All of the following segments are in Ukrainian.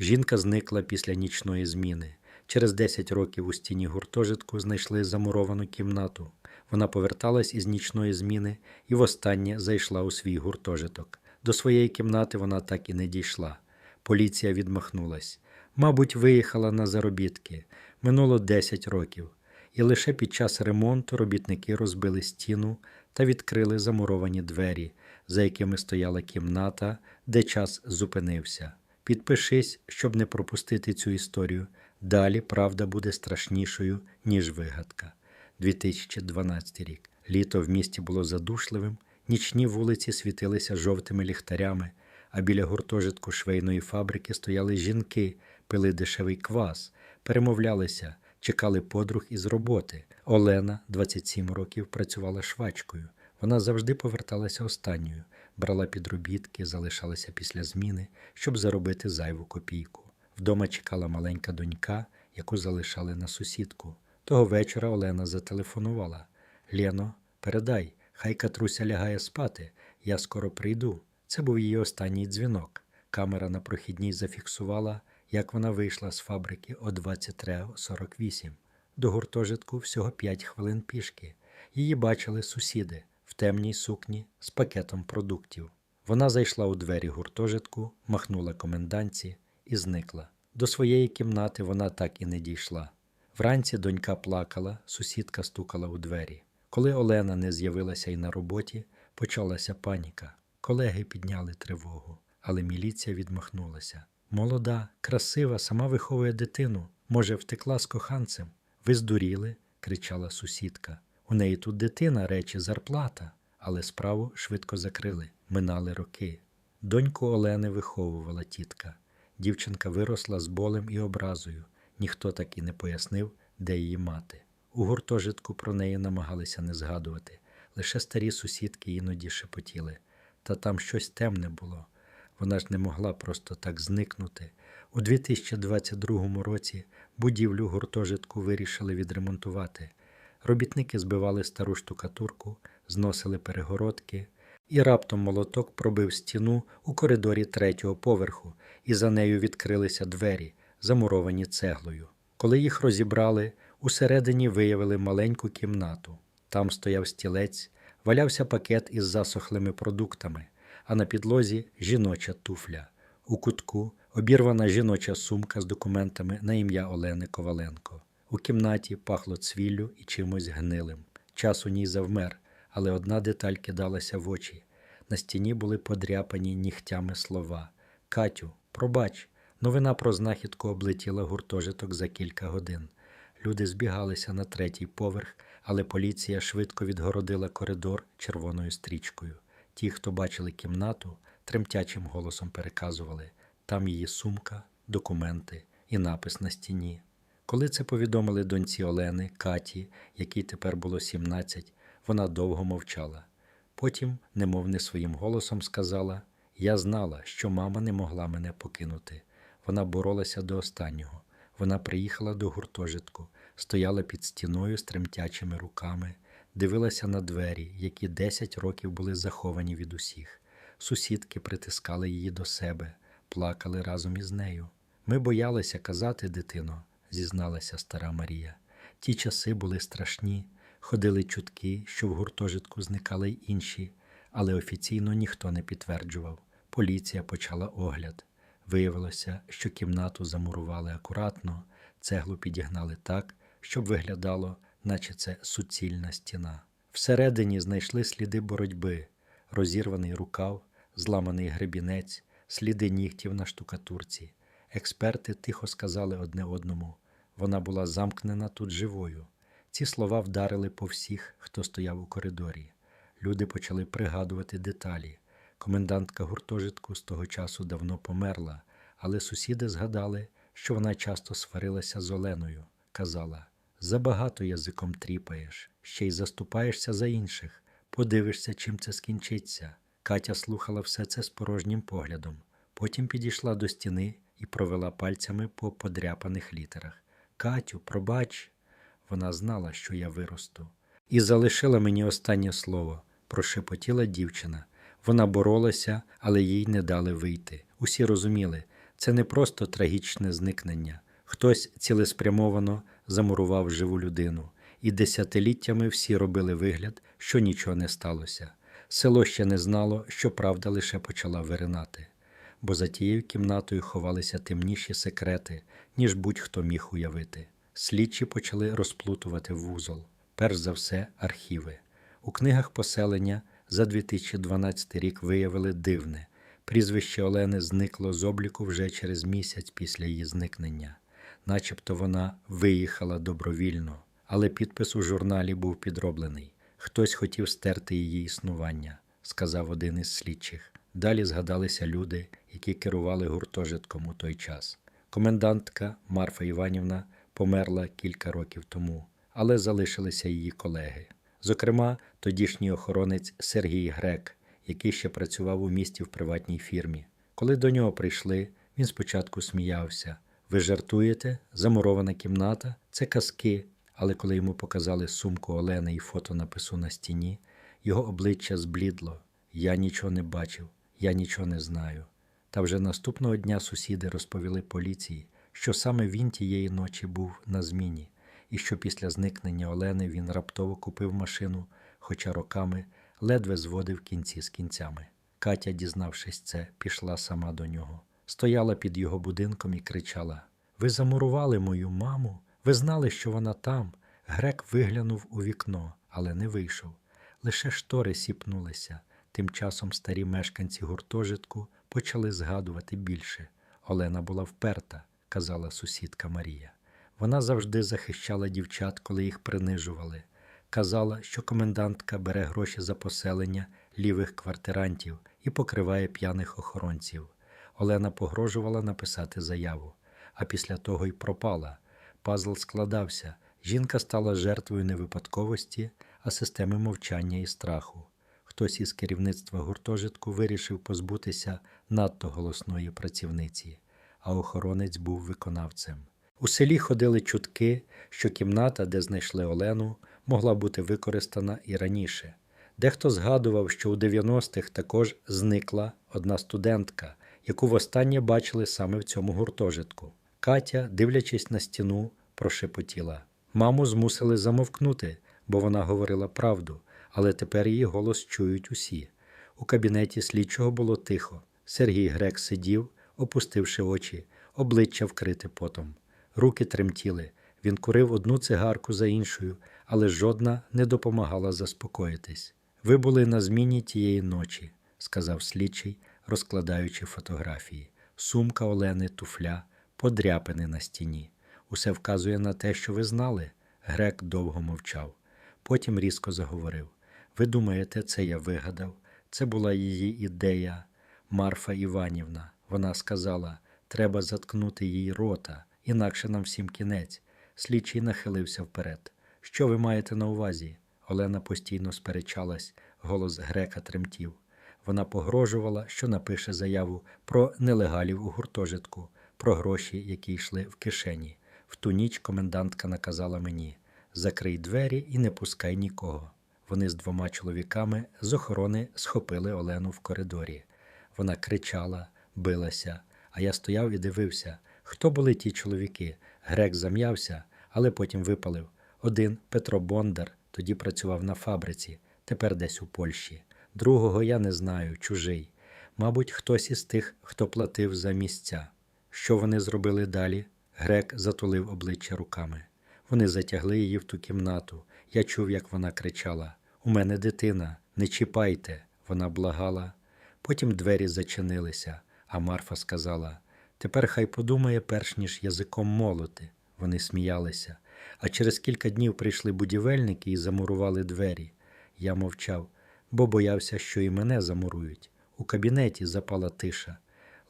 Жінка зникла після нічної зміни. Через 10 років у стіні гуртожитку знайшли замуровану кімнату. Вона поверталась із нічної зміни і востаннє зайшла у свій гуртожиток. До своєї кімнати вона так і не дійшла. Поліція відмахнулась. Мабуть, виїхала на заробітки. Минуло 10 років. І лише під час ремонту робітники розбили стіну та відкрили замуровані двері, за якими стояла кімната, де час зупинився. Підпишись, щоб не пропустити цю історію. Далі правда буде страшнішою, ніж вигадка. 2012 рік. Літо в місті було задушливим, нічні вулиці світилися жовтими ліхтарями, а біля гуртожитку швейної фабрики стояли жінки, пили дешевий квас, перемовлялися, чекали подруг із роботи. Олена, 27 років, працювала швачкою. Вона завжди поверталася останньою, брала підробітки, залишалася після зміни, щоб заробити зайву копійку. Вдома чекала маленька донька, яку залишали на сусідку. Того вечора Олена зателефонувала. Лєно, передай, хай Катруся лягає спати, я скоро прийду. Це був її останній дзвінок. Камера на прохідній зафіксувала, як вона вийшла з фабрики о 23.48. До гуртожитку всього 5 хвилин пішки. Її бачили сусіди темній сукні з пакетом продуктів. Вона зайшла у двері гуртожитку, махнула комендантці і зникла. До своєї кімнати вона так і не дійшла. Вранці донька плакала, сусідка стукала у двері. Коли Олена не з'явилася й на роботі, почалася паніка. Колеги підняли тривогу, але міліція відмахнулася. Молода, красива, сама виховує дитину. Може, втекла з коханцем. Ви здуріли? кричала сусідка. У неї тут дитина, речі, зарплата. Але справу швидко закрили. Минали роки. Доньку Олени виховувала тітка. Дівчинка виросла з болем і образою. Ніхто так і не пояснив, де її мати. У гуртожитку про неї намагалися не згадувати. Лише старі сусідки іноді шепотіли. Та там щось темне було. Вона ж не могла просто так зникнути. У 2022 році будівлю гуртожитку вирішили відремонтувати. Робітники збивали стару штукатурку, зносили перегородки, і раптом молоток пробив стіну у коридорі третього поверху, і за нею відкрилися двері, замуровані цеглою. Коли їх розібрали, усередині виявили маленьку кімнату. Там стояв стілець, валявся пакет із засохлими продуктами, а на підлозі жіноча туфля. У кутку обірвана жіноча сумка з документами на ім'я Олени Коваленко. У кімнаті пахло цвіллю і чимось гнилим. Час у ній завмер, але одна деталь кидалася в очі. На стіні були подряпані нігтями слова. Катю, пробач, новина про знахідку облетіла гуртожиток за кілька годин. Люди збігалися на третій поверх, але поліція швидко відгородила коридор червоною стрічкою. Ті, хто бачили кімнату, тремтячим голосом переказували там її сумка, документи і напис на стіні. Коли це повідомили доньці Олени, Каті, якій тепер було 17, вона довго мовчала. Потім, немов не своїм голосом, сказала: Я знала, що мама не могла мене покинути. Вона боролася до останнього. Вона приїхала до гуртожитку, стояла під стіною з тремтячими руками, дивилася на двері, які 10 років були заховані від усіх. Сусідки притискали її до себе, плакали разом із нею. Ми боялися казати, дитино, зізналася стара Марія. Ті часи були страшні, ходили чутки, що в гуртожитку зникали й інші, але офіційно ніхто не підтверджував. Поліція почала огляд. Виявилося, що кімнату замурували акуратно, цеглу підігнали так, щоб виглядало, наче це суцільна стіна. Всередині знайшли сліди боротьби, розірваний рукав, зламаний гребінець, сліди нігтів на штукатурці. Експерти тихо сказали одне одному вона була замкнена тут живою. Ці слова вдарили по всіх, хто стояв у коридорі. Люди почали пригадувати деталі. Комендантка гуртожитку з того часу давно померла, але сусіди згадали, що вона часто сварилася з Оленою. Казала: забагато язиком тріпаєш, ще й заступаєшся за інших, подивишся, чим це скінчиться. Катя слухала все це з порожнім поглядом. Потім підійшла до стіни і провела пальцями по подряпаних літерах. Катю, пробач, вона знала, що я виросту. І залишила мені останнє слово, прошепотіла дівчина. Вона боролася, але їй не дали вийти. Усі розуміли, Це не просто трагічне зникнення. Хтось цілеспрямовано замурував живу людину, і десятиліттями всі робили вигляд, що нічого не сталося. Село ще не знало, що правда лише почала виринати, бо за тією кімнатою ховалися темніші секрети, ніж будь-хто міг уявити. Слідчі почали розплутувати вузол, перш за все, архіви. У книгах поселення за 2012 рік виявили дивне. Прізвище Олени зникло з обліку вже через місяць після її зникнення, начебто вона виїхала добровільно, але підпис у журналі був підроблений. Хтось хотів стерти її існування, сказав один із слідчих. Далі згадалися люди, які керували гуртожитком у той час. Комендантка Марфа Іванівна померла кілька років тому, але залишилися її колеги. Зокрема, тодішній охоронець Сергій Грек, який ще працював у місті в приватній фірмі. Коли до нього прийшли, він спочатку сміявся. Ви жартуєте? Замурована кімната це казки. Але коли йому показали сумку Олени і фотонапису на стіні, його обличчя зблідло. Я нічого не бачив, я нічого не знаю. Та вже наступного дня сусіди розповіли поліції, що саме він тієї ночі був на зміні, і що після зникнення Олени він раптово купив машину, хоча роками ледве зводив кінці з кінцями. Катя, дізнавшись це, пішла сама до нього, стояла під його будинком і кричала: Ви замурували мою маму? Ви знали, що вона там. Грек виглянув у вікно, але не вийшов. Лише штори сіпнулися. Тим часом старі мешканці гуртожитку почали згадувати більше. Олена була вперта, казала сусідка Марія. Вона завжди захищала дівчат, коли їх принижували. Казала, що комендантка бере гроші за поселення лівих квартирантів і покриває п'яних охоронців. Олена погрожувала написати заяву, а після того й пропала. Пазл складався. Жінка стала жертвою не випадковості, а системи мовчання і страху. Хтось із керівництва гуртожитку вирішив позбутися надто голосної працівниці, а охоронець був виконавцем. У селі ходили чутки, що кімната, де знайшли Олену, могла бути використана і раніше. Дехто згадував, що у 90-х також зникла одна студентка, яку востаннє бачили саме в цьому гуртожитку. Катя, дивлячись на стіну, прошепотіла. Маму змусили замовкнути, бо вона говорила правду, але тепер її голос чують усі. У кабінеті слідчого було тихо. Сергій Грек сидів, опустивши очі, обличчя вкрите потом. Руки тремтіли. Він курив одну цигарку за іншою, але жодна не допомагала заспокоїтись. Ви були на зміні тієї ночі, сказав слідчий, розкладаючи фотографії. Сумка Олени туфля, подряпини на стіні. Усе вказує на те, що ви знали. Грек довго мовчав. Потім різко заговорив. Ви думаєте, це я вигадав? Це була її ідея, Марфа Іванівна. Вона сказала: треба заткнути їй рота, інакше нам всім кінець. Слідчий нахилився вперед. Що ви маєте на увазі? Олена постійно сперечалась, голос грека тремтів. Вона погрожувала, що напише заяву про нелегалів у гуртожитку, про гроші, які йшли в кишені. В ту ніч комендантка наказала мені закрий двері і не пускай нікого. Вони з двома чоловіками з охорони схопили Олену в коридорі. Вона кричала, билася, а я стояв і дивився, хто були ті чоловіки. Грек зам'явся, але потім випалив. Один Петро Бондар тоді працював на фабриці, тепер десь у Польщі. Другого я не знаю, чужий. Мабуть, хтось із тих, хто платив за місця. Що вони зробили далі? Грек затулив обличчя руками. Вони затягли її в ту кімнату. Я чув, як вона кричала: У мене дитина, не чіпайте. Вона благала. Потім двері зачинилися, а Марфа сказала: Тепер хай подумає, перш ніж язиком молоти. Вони сміялися. А через кілька днів прийшли будівельники і замурували двері. Я мовчав, бо боявся, що і мене замурують. У кабінеті запала тиша.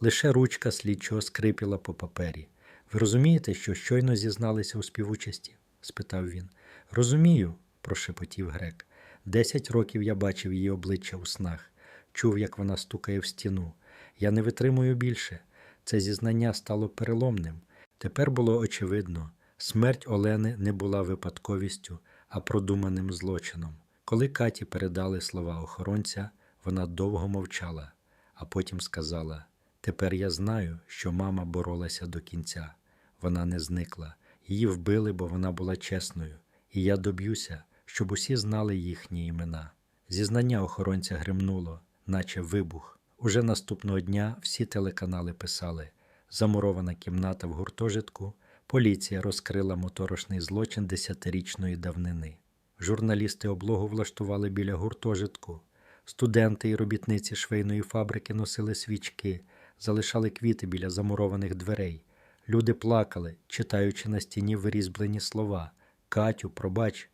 Лише ручка слідчого скрипіла по папері. Ви розумієте, що щойно зізналися у співучасті? спитав він. Розумію, прошепотів грек. Десять років я бачив її обличчя у снах, чув, як вона стукає в стіну. Я не витримую більше. Це зізнання стало переломним. Тепер було очевидно, смерть Олени не була випадковістю, а продуманим злочином. Коли Каті передали слова охоронця, вона довго мовчала, а потім сказала: Тепер я знаю, що мама боролася до кінця. Вона не зникла. Її вбили, бо вона була чесною. І я доб'юся, щоб усі знали їхні імена. Зізнання охоронця гримнуло, наче вибух. Уже наступного дня всі телеканали писали: замурована кімната в гуртожитку, поліція розкрила моторошний злочин десятирічної давнини. Журналісти облогу влаштували біля гуртожитку. Студенти і робітниці швейної фабрики носили свічки, залишали квіти біля замурованих дверей. Люди плакали, читаючи на стіні вирізблені слова Катю, пробач.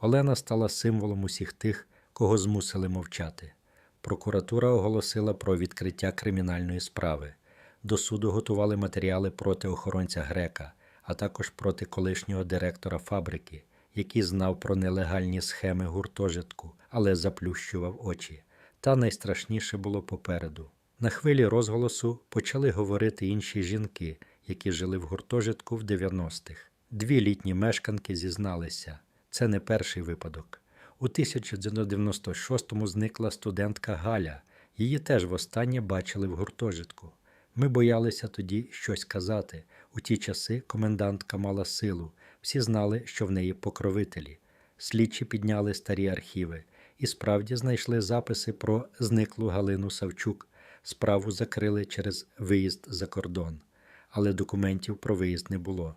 Олена стала символом усіх тих, кого змусили мовчати. Прокуратура оголосила про відкриття кримінальної справи. До суду готували матеріали проти охоронця Грека, а також проти колишнього директора фабрики, який знав про нелегальні схеми гуртожитку, але заплющував очі. Та найстрашніше було попереду. На хвилі розголосу почали говорити інші жінки, які жили в гуртожитку в 90-х. Дві літні мешканки зізналися. Це не перший випадок. У 1996-му зникла студентка Галя. Її теж востаннє бачили в гуртожитку. Ми боялися тоді щось казати. У ті часи комендантка мала силу. Всі знали, що в неї покровителі. Слідчі підняли старі архіви і справді знайшли записи про зниклу Галину Савчук. Справу закрили через виїзд за кордон, але документів про виїзд не було.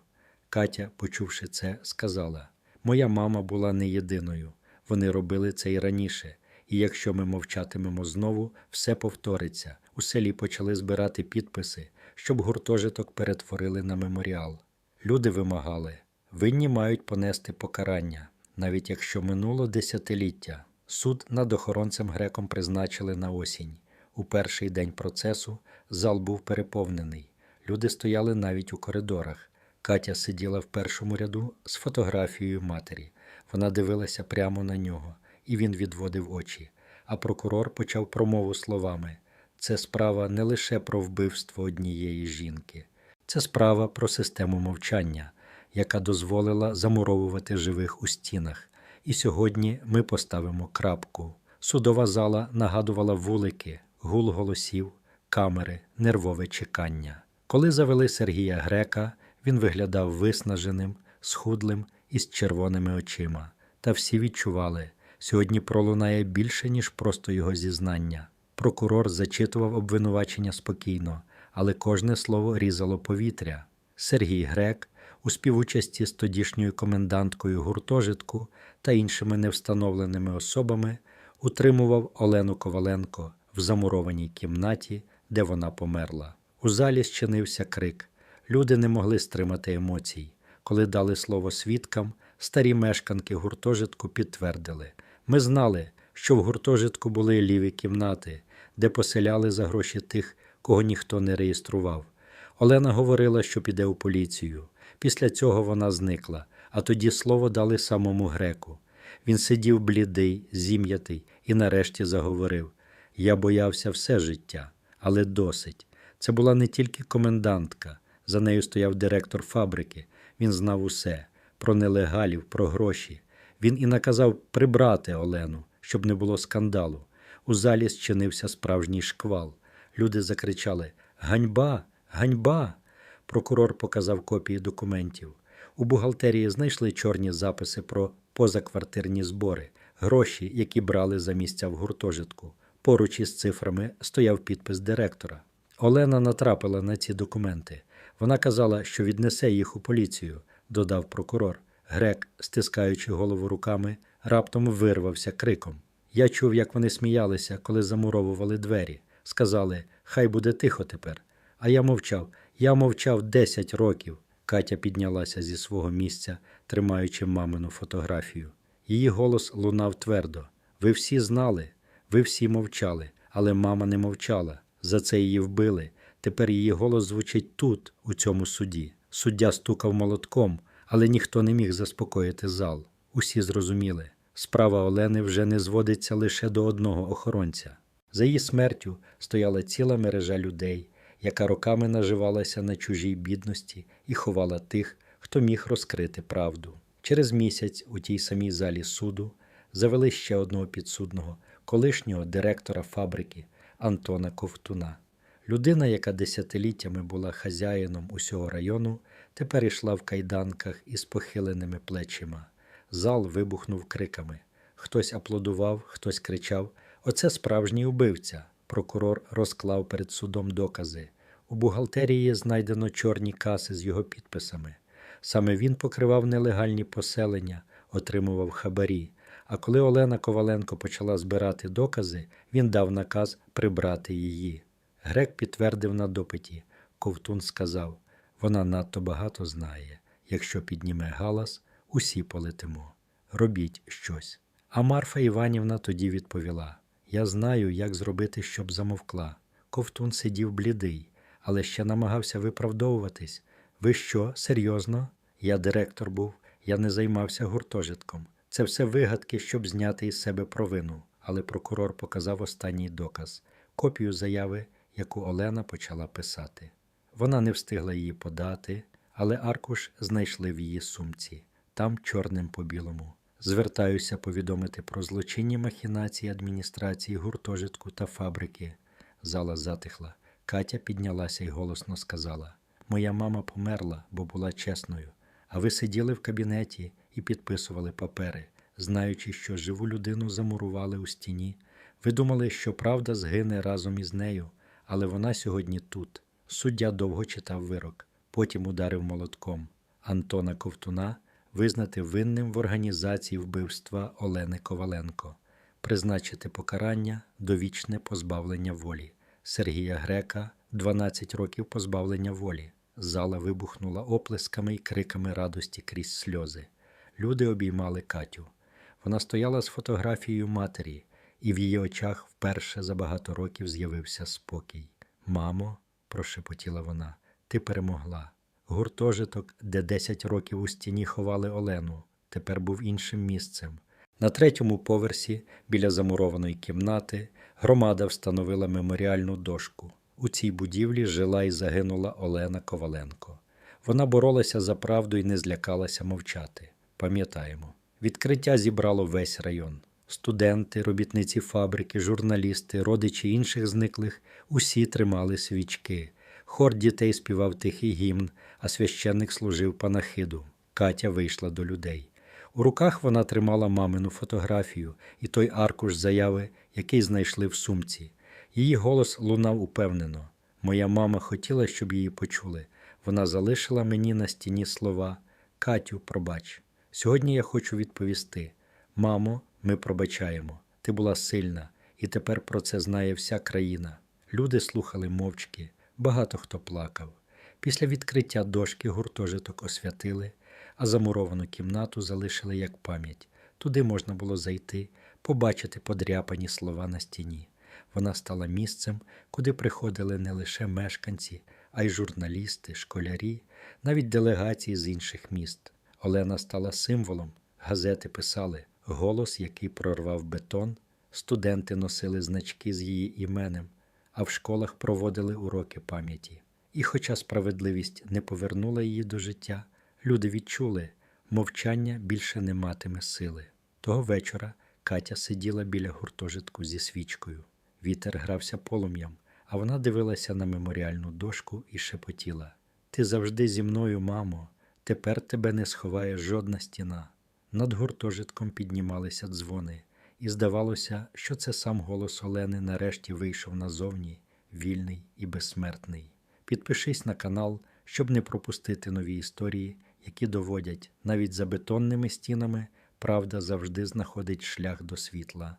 Катя, почувши це, сказала: Моя мама була не єдиною. Вони робили це і раніше, і якщо ми мовчатимемо знову, все повториться. У селі почали збирати підписи, щоб гуртожиток перетворили на меморіал. Люди вимагали, винні мають понести покарання, навіть якщо минуло десятиліття. Суд над охоронцем греком призначили на осінь. У перший день процесу зал був переповнений. Люди стояли навіть у коридорах. Катя сиділа в першому ряду з фотографією матері. Вона дивилася прямо на нього, і він відводив очі. А прокурор почав промову словами: це справа не лише про вбивство однієї жінки, це справа про систему мовчання, яка дозволила замуровувати живих у стінах. І сьогодні ми поставимо крапку. Судова зала нагадувала вулики, гул голосів, камери, нервове чекання. Коли завели Сергія Грека, він виглядав виснаженим, схудлим і з червоними очима. Та всі відчували, сьогодні пролунає більше, ніж просто його зізнання. Прокурор зачитував обвинувачення спокійно, але кожне слово різало повітря. Сергій Грек у співучасті з тодішньою коменданткою гуртожитку та іншими невстановленими особами утримував Олену Коваленко в замурованій кімнаті, де вона померла. У залі щинився крик. Люди не могли стримати емоцій. Коли дали слово свідкам, старі мешканки гуртожитку підтвердили: ми знали, що в гуртожитку були ліві кімнати, де поселяли за гроші тих, кого ніхто не реєстрував. Олена говорила, що піде у поліцію. Після цього вона зникла, а тоді слово дали самому греку. Він сидів блідий, зім'ятий і нарешті заговорив: Я боявся все життя, але досить. Це була не тільки комендантка, за нею стояв директор фабрики. Він знав усе про нелегалів, про гроші. Він і наказав прибрати Олену, щоб не було скандалу. У залі зчинився справжній шквал. Люди закричали: Ганьба, ганьба! Прокурор показав копії документів. У бухгалтерії знайшли чорні записи про позаквартирні збори, гроші, які брали за місця в гуртожитку. Поруч із цифрами стояв підпис директора. Олена натрапила на ці документи. Вона казала, що віднесе їх у поліцію, додав прокурор. Грек, стискаючи голову руками, раптом вирвався криком. Я чув, як вони сміялися, коли замуровували двері. Сказали, хай буде тихо тепер. А я мовчав. Я мовчав десять років. Катя піднялася зі свого місця, тримаючи мамину фотографію. Її голос лунав твердо. Ви всі знали, ви всі мовчали, але мама не мовчала. За це її вбили. Тепер її голос звучить тут, у цьому суді. Суддя стукав молотком, але ніхто не міг заспокоїти зал. Усі зрозуміли. Справа Олени вже не зводиться лише до одного охоронця. За її смертю стояла ціла мережа людей, яка роками наживалася на чужій бідності і ховала тих, хто міг розкрити правду. Через місяць у тій самій залі суду завели ще одного підсудного, колишнього директора фабрики Антона Ковтуна. Людина, яка десятиліттями була хазяїном усього району, тепер ішла в кайданках із похиленими плечима. Зал вибухнув криками. Хтось аплодував, хтось кричав: Оце справжній убивця. Прокурор розклав перед судом докази. У бухгалтерії знайдено чорні каси з його підписами. Саме він покривав нелегальні поселення, отримував хабарі. А коли Олена Коваленко почала збирати докази, він дав наказ прибрати її. Грек підтвердив на допиті. Ковтун сказав: вона надто багато знає. Якщо підніме галас, усі полетимо. Робіть щось. А Марфа Іванівна тоді відповіла: Я знаю, як зробити, щоб замовкла. Ковтун сидів блідий, але ще намагався виправдовуватись. Ви що, серйозно? Я директор був, я не займався гуртожитком. Це все вигадки, щоб зняти із себе провину. Але прокурор показав останній доказ копію заяви, яку Олена почала писати. Вона не встигла її подати, але аркуш знайшли в її сумці, там чорним по білому. Звертаюся повідомити про злочинні махінації адміністрації гуртожитку та фабрики. Зала затихла. Катя піднялася і голосно сказала: Моя мама померла, бо була чесною. А ви сиділи в кабінеті і підписували папери, знаючи, що живу людину замурували у стіні. Ви думали, що правда згине разом із нею, але вона сьогодні тут. Суддя довго читав вирок, потім ударив молотком. Антона Ковтуна визнати винним в організації вбивства Олени Коваленко, призначити покарання довічне позбавлення волі. Сергія Грека 12 років позбавлення волі. Зала вибухнула оплесками і криками радості крізь сльози. Люди обіймали Катю. Вона стояла з фотографією матері, і в її очах вперше за багато років з'явився спокій. Мамо, прошепотіла вона, ти перемогла. Гуртожиток, де 10 років у стіні ховали Олену, тепер був іншим місцем. На третьому поверсі, біля замурованої кімнати, громада встановила меморіальну дошку. У цій будівлі жила і загинула Олена Коваленко. Вона боролася за правду і не злякалася мовчати. Пам'ятаємо, відкриття зібрало весь район. Студенти, робітниці фабрики, журналісти, родичі інших зниклих усі тримали свічки. Хор дітей співав тихий гімн, а священник служив панахиду. Катя вийшла до людей. У руках вона тримала мамину фотографію і той аркуш заяви, який знайшли в сумці. Її голос лунав упевнено. Моя мама хотіла, щоб її почули. Вона залишила мені на стіні слова Катю, пробач. Сьогодні я хочу відповісти: Мамо, ми пробачаємо. Ти була сильна, і тепер про це знає вся країна. Люди слухали мовчки, багато хто плакав. Після відкриття дошки гуртожиток освятили, а замуровану кімнату залишили як пам'ять. Туди можна було зайти, побачити подряпані слова на стіні. Вона стала місцем, куди приходили не лише мешканці, а й журналісти, школярі, навіть делегації з інших міст. Олена стала символом. Газети писали голос, який прорвав бетон. Студенти носили значки з її іменем, а в школах проводили уроки пам'яті. І, хоча справедливість не повернула її до життя, люди відчули, мовчання більше не матиме сили. Того вечора Катя сиділа біля гуртожитку зі свічкою. Вітер грався полум'ям, а вона дивилася на меморіальну дошку і шепотіла: Ти завжди зі мною, мамо, тепер тебе не сховає жодна стіна. Над гуртожитком піднімалися дзвони, і здавалося, що це сам голос Олени нарешті вийшов назовні, вільний і безсмертний. Підпишись на канал, щоб не пропустити нові історії, які доводять навіть за бетонними стінами правда завжди знаходить шлях до світла.